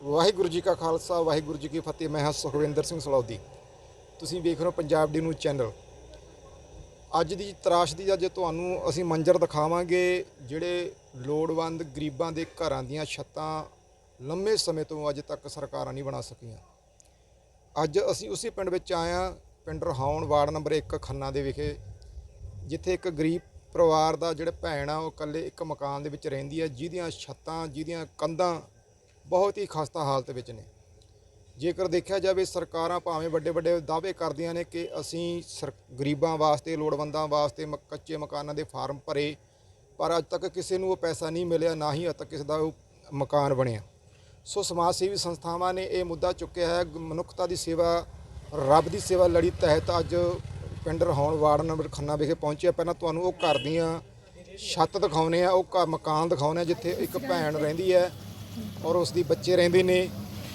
ਵਾਹਿਗੁਰੂ ਜੀ ਕਾ ਖਾਲਸਾ, ਵਾਹਿਗੁਰੂ ਜੀ ਕੀ ਫਤਿਹ। ਮੈਂ ਹਾਂ ਸੁਖਵਿੰਦਰ ਸਿੰਘ ਸਲੌਦੀ। ਤੁਸੀਂ ਵੇਖ ਰਹੇ ਹੋ ਪੰਜਾਬ ਡੀ ਨਿਊਜ਼ ਚੈਨਲ ਅੱਜ ਦੀ ਤਰਾਸ਼ ਦੀ ਅੱਜ ਤੁਹਾਨੂੰ ਅਸੀਂ ਮੰਜ਼ਰ ਦਿਖਾਵਾਂਗੇ, ਜਿਹੜੇ ਲੋੜਵੰਦ ਗਰੀਬਾਂ ਦੇ ਘਰਾਂ ਦੀਆਂ ਛੱਤਾਂ ਲੰਮੇ ਸਮੇਂ ਤੋਂ ਅੱਜ ਤੱਕ ਸਰਕਾਰਾਂ ਨਹੀਂ ਬਣਾ ਸਕੀਆਂ। ਅੱਜ ਅਸੀਂ ਉਸੇ ਪਿੰਡ ਵਿੱਚ ਆਏ ਹਾਂ, ਪਿੰਡ ਰਹਾਉਣ ਵਾਰਡ ਨੰਬਰ 1 ਖੰਨਾ ਦੇ ਵਿਖੇ, ਜਿੱਥੇ ਇੱਕ ਗਰੀਬ ਪਰਿਵਾਰ ਦਾ ਜਿਹੜੇ ਭੈਣ ਆ, ਉਹ ਇਕੱਲੇ ਇੱਕ ਮਕਾਨ ਦੇ ਵਿੱਚ ਰਹਿੰਦੀ ਹੈ ਜਿਹਦੀਆਂ ਛੱਤਾਂ, ਜਿਹਦੀਆਂ ਕੰਧਾਂ ਬਹੁਤ ਹੀ ਖਸਤਾ ਹਾਲਤ ਵਿੱਚ ਨੇ। ਜੇਕਰ ਦੇਖਿਆ ਜਾਵੇ, ਸਰਕਾਰਾਂ ਭਾਵੇਂ ਵੱਡੇ ਵੱਡੇ ਦਾਅਵੇ ਕਰਦੀਆਂ ਨੇ ਕਿ ਅਸੀਂ ਸਰ, ਗਰੀਬਾਂ ਵਾਸਤੇ, ਲੋੜਵੰਦਾਂ ਵਾਸਤੇ ਮ- ਕੱਚੇ ਮਕਾਨਾਂ ਦੇ ਫਾਰਮ ਭਰੇ, ਪਰ ਅੱਜ ਤੱਕ ਕਿਸੇ ਨੂੰ ਉਹ ਪੈਸਾ ਨਹੀਂ ਮਿਲਿਆ, ਨਾ ਹੀ ਅੱਜ ਤੱਕ ਕਿਸੇ ਦਾ ਉਹ ਮਕਾਨ ਬਣਿਆ। ਸੋ ਸਮਾਜ ਸੇਵੀ ਸੰਸਥਾਵਾਂ ਨੇ ਇਹ ਮੁੱਦਾ ਚੁੱਕਿਆ ਹੈ। ਮਨੁੱਖਤਾ ਦੀ ਸੇਵਾ, ਰੱਬ ਦੀ ਸੇਵਾ ਲੜੀ ਤਹਿਤ ਅੱਜ ਪਿੰਡ ਰਹਾਉਣ ਵਾਰਡ ਨੰਬਰ ਖੰਨਾ ਵਿਖੇ ਪਹੁੰਚਿਆ। ਪਹਿਲਾਂ ਤੁਹਾਨੂੰ ਉਹ ਘਰ ਦੀਆਂ ਛੱਤ ਦਿਖਾਉਨੇ ਆ ਉਹ ਘਰ ਮਕਾਨ ਦਿਖਾਉਨੇ ਆ ਜਿੱਥੇ ਇੱਕ ਭੈਣ ਰਹਿੰਦੀ ਹੈ। ਔਰ ਉਸ ਦੀ ਬੱਚੇ ਰਹਿੰਦੇ ਨੇ।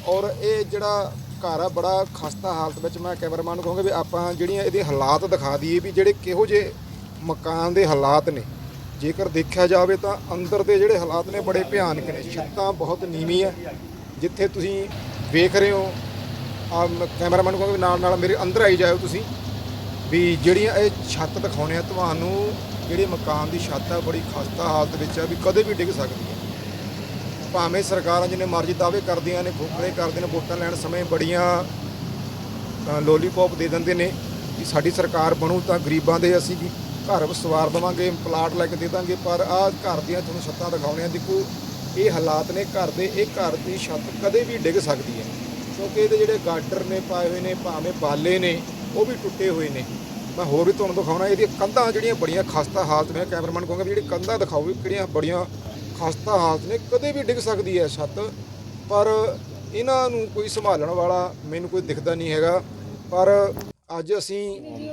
ਔਰ ਇਹ ਜਿਹੜਾ ਘਰ ਆ, ਬੜਾ ਖਸਤਾ ਹਾਲਤ ਵਿੱਚ ਮੈਂ ਕੈਮਰਾਮੈਨ ਨੂੰ ਕਹੂੰਗਾ ਵੀ ਆਪਾਂ ਜਿਹੜੀਆਂ ਇਹਦੇ ਹਾਲਾਤ ਦਿਖਾ ਦਈਏ ਵੀ ਜਿਹੜੇ ਕਿਹੋ ਜਿਹੇ ਮਕਾਨ ਦੇ ਹਾਲਾਤ ਨੇ। ਜੇਕਰ ਦੇਖਿਆ ਜਾਵੇ ਤਾਂ ਅੰਦਰ ਦੇ ਜਿਹੜੇ ਹਾਲਾਤ ਨੇ ਬੜੇ ਭਿਆਨਕ ਨੇ। ਛੱਤਾਂ ਬਹੁਤ ਨੀਵੀਂ ਹੈ ਜਿੱਥੇ ਤੁਸੀਂ ਵੇਖ ਰਹੇ ਹੋ, ਆ ਕੈਮਰਾਮੈਨ ਨੂੰ ਵੀ ਨਾਲ ਨਾਲ ਮੇਰੇ ਅੰਦਰ ਆਈ ਜਾਇਓ ਤੁਸੀਂ, ਵੀ ਜਿਹੜੀਆਂ ਇਹ ਛੱਤ ਦਿਖਾਉਣੇ ਆ, ਤੁਹਾਨੂੰ ਜਿਹੜੀ ਮਕਾਨ ਦੀ ਛੱਤ ਆ, ਬੜੀ ਖਸਤਾ ਹਾਲਤ ਵਿੱਚ ਆ, ਵੀ ਕਦੇ ਵੀ ਡਿੱਗ ਸਕਦੀ ਹੈ ਭਾਵੇਂ ਸਰਕਾਰਾਂ ਜਿੰਨੇ ਮਰਜ਼ੀ ਦਾਅਵੇ ਕਰਦੀਆਂ ਨੇ ਫੁਕਰੇ ਕਰਦੇ ਨੇ ਵੋਟਾਂ ਲੈਣ ਸਮੇਂ ਬੜੀਆਂ ਅ, ਲੋਲੀਪੌਪ ਦੇ ਦਿੰਦੇ ਨੇ ਕਿ ਸਾਡੀ ਸਰਕਾਰ ਬਣੂ ਤਾਂ ਗਰੀਬਾਂ ਦੇ ਅਸੀਂ ਘਰ ਸਵਾਰ ਦੇਵਾਂਗੇ ਪਲਾਟ ਲੈ ਕੇ ਦੇ ਦਾਂਗੇ ਪਰ ਆਹ ਘਰ ਦੀਆਂ ਤੁਹਾਨੂੰ ਛੱਤਾਂ ਦਿਖਾਉਣੀਆਂ ਦੇਖੋ ਇਹ ਹਾਲਾਤ ਨੇ ਘਰ ਦੇ ਇਹ ਘਰ ਦੀ ਛੱਤ ਕਦੇ ਵੀ ਡਿੱਗ ਸਕਦੀ ਹੈ। ਕਿਉਂਕਿ ਇਹਦੇ ਜਿਹੜੇ ਗਾਡਰ ਨੇ ਪਾਏ ਹੋਏ ਨੇ ਭਾਵੇਂ ਬਾਲੇ ਨੇ ਉਹ ਵੀ ਟੁੱਟੇ ਹੋਏ ਨੇ। ਮੈਂ ਹੋਰ ਵੀ ਤੁਹਾਨੂੰ ਦਿਖਾਉਣਾ ਇਹਦੀਆਂ ਕੰਧਾਂ ਜਿਹੜੀਆਂ ਬੜੀਆਂ ਖਸਤਾ ਹਾਲਤ ਨੇ ਕੈਮਰਾਮੈਨ ਕਹੂੰਗਾ ਵੀ ਜਿਹੜੀ ਕੰਧਾਂ ਦਿਖਾਓ ਵੀ ਕਿਹੜੀਆਂ ਬੜੀਆਂ ਖਸਤਾ ਹਾਲਤ ਨੇ, ਕਦੇ ਵੀ ਡਿੱਗ ਸਕਦੀ ਹੈ ਛੱਤ, ਪਰ ਇਹਨਾਂ ਨੂੰ ਕੋਈ ਸੰਭਾਲਣ ਵਾਲਾ ਮੈਨੂੰ ਕੋਈ ਦਿਖਦਾ ਨਹੀਂ ਹੈਗਾ। ਪਰ ਅੱਜ ਅਸੀਂ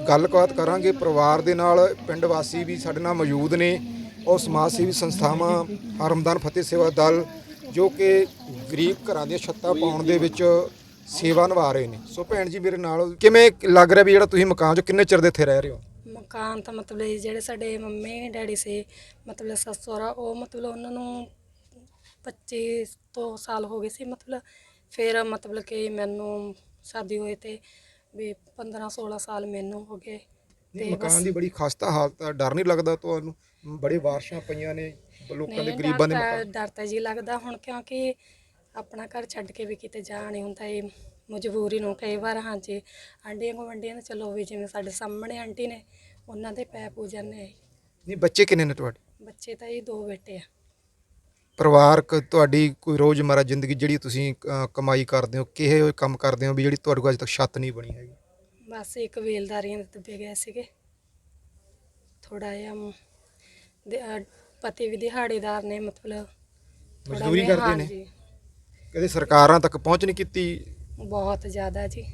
ਗੱਲਬਾਤ ਕਰਾਂਗੇ, ਪਰਿਵਾਰ ਦੇ ਨਾਲ, ਪਿੰਡ ਵਾਸੀ ਵੀ ਸਾਡੇ ਨਾਲ ਮੌਜੂਦ ਨੇ, ਔਰ ਸਮਾਜ ਸੇਵੀ ਸੰਸਥਾਵਾਂ, ਹਰਮਦਾਨ ਫਤਿਹ ਸੇਵਾ ਦਲ, ਜੋ ਕਿ ਗਰੀਬ ਘਰਾਂ ਦੀਆਂ ਛੱਤਾਂ ਪਾਉਣ ਦੇ ਵਿੱਚ ਸੇਵਾ ਨਿਭਾ ਰਹੇ ਨੇ। ਸੋ ਭੈਣ ਜੀ ਮੇਰੇ ਨਾਲ ਕਿਵੇਂ ਲੱਗ ਰਿਹਾ ਵੀ ਜਿਹੜਾ ਤੁਸੀਂ ਮਕਾਨ 'ਚ ਕਿੰਨੇ ਚਿਰ ਦੇ ਇੱਥੇ ਰਹਿ ਰਹੇ ਹੋ? ਮਕਾਨ ਤਾਂ ਮਤਲਬ ਇਹ ਜਿਹੜੇ ਸਾਡੇ ਮੰਮੀ ਡੈਡੀ ਸੀ ਮਤਲਬ ਸੱਸ ਸਹੁਰਾ ਉਹ ਮਤਲਬ ਉਹਨਾਂ ਨੂੰ 25 ਤੋਂ ਸਾਲ ਹੋ ਗਏ ਸੀ ਮਤਲਬ ਫਿਰ ਮਤਲਬ ਕਿ ਮੈਨੂੰ ਸ਼ਾਦੀ ਹੋਏ ਤੇ ਵੀ 15 16 ਸਾਲ ਮੈਨੂੰ ਹੋ ਗਏ ਨਹੀਂ, ਮਕਾਨ ਦੀ ਬੜੀ ਖਸਤਾ ਹਾਲਤ ਆ ਡਰ ਨਹੀਂ ਲੱਗਦਾ ਤੁਹਾਨੂੰ? ਬੜੇ ਬਾਰਿਸ਼ਾਂ ਪਈਆਂ ਨੇ ਲੋਕਾਂ ਦੇ ਨਹੀਂ, ਗਰੀਬਾਂ ਦੇ ਡਰ ਤਾਂ- ਮਕਾਨ ਡਰ ਤਾਂ ਜੀ ਲੱਗਦਾ ਹੁਣ ਕਿਉਂਕਿ ਆਪਣਾ ਘਰ ਛੱਡ ਕੇ ਵੀ ਕਿਤੇ ਜਾ ਨਹੀਂ ਹੁੰਦਾ ਇਹ ਮਜਬੂਰੀ ਨੂੰ ਕਈ ਵਾਰ ਹਾਂਜੀ ਆਂਡੀਆਂ ਗੁਆਂਢੀਆਂ ਨੇ ਚਲੋ ਵੀ ਜਿਵੇਂ ਸਾਡੇ ਸਾਹਮਣੇ ਆਂਟੀ ਨੇ ਉਹਨਾਂ ਦੇ ਪੈ ਪੂਜਨ ਨੇ ਨਹੀਂ ਬੱਚੇ ਕਿੰਨੇ ਨੇ ਤੁਹਾਡੇ? ਬੱਚੇ ਤਾਂ ਇਹ ਦੋ ਬੇਟੇ ਆ। ਪਰਿਵਾਰਕ ਤੁਹਾਡੀ ਕੋਈ ਰੋਜ਼ਮਰਾ ਜ਼ਿੰਦਗੀ ਜਿਹੜੀ ਤੁਸੀਂ ਕਮਾਈ ਕਰਦੇ ਹੋ ਕਿਹੇ ਹੋਏ ਕੰਮ ਕਰਦੇ ਹੋ ਵੀ ਜਿਹੜੀ ਤੁਹਾਡੇ ਕੋਲ ਅਜੇ ਤੱਕ ਛੱਤ ਨਹੀਂ ਬਣੀ ਹੈਗੀ? ਬਸ ਇੱਕ ਵੇਲਦਾਰੀਆਂ ਦੇ ਦੱਬੇ ਗਏ ਸੀਗੇ। ਥੋੜਾ ਜਿਹਾ ਮ- ਦੇ- ਅਹ ਪਤੀ ਵੀ ਦਿਹਾੜੀਦਾਰ ਨੇ ਮਤਲਬ ਥੋੜ੍ਹਾ ਮਜ਼ਦੂਰੀ ਜਿਹਾ- ਕਰਦੇ ਨੇ? ਹਾਂਜੀ, ਕਦੇ ਸਰਕਾਰਾਂ ਤੱਕ ਪਹੁੰਚ ਨਹੀਂ ਕੀਤੀ? ਬਹੁਤ ਜ਼ਿਆਦਾ ਜੀ।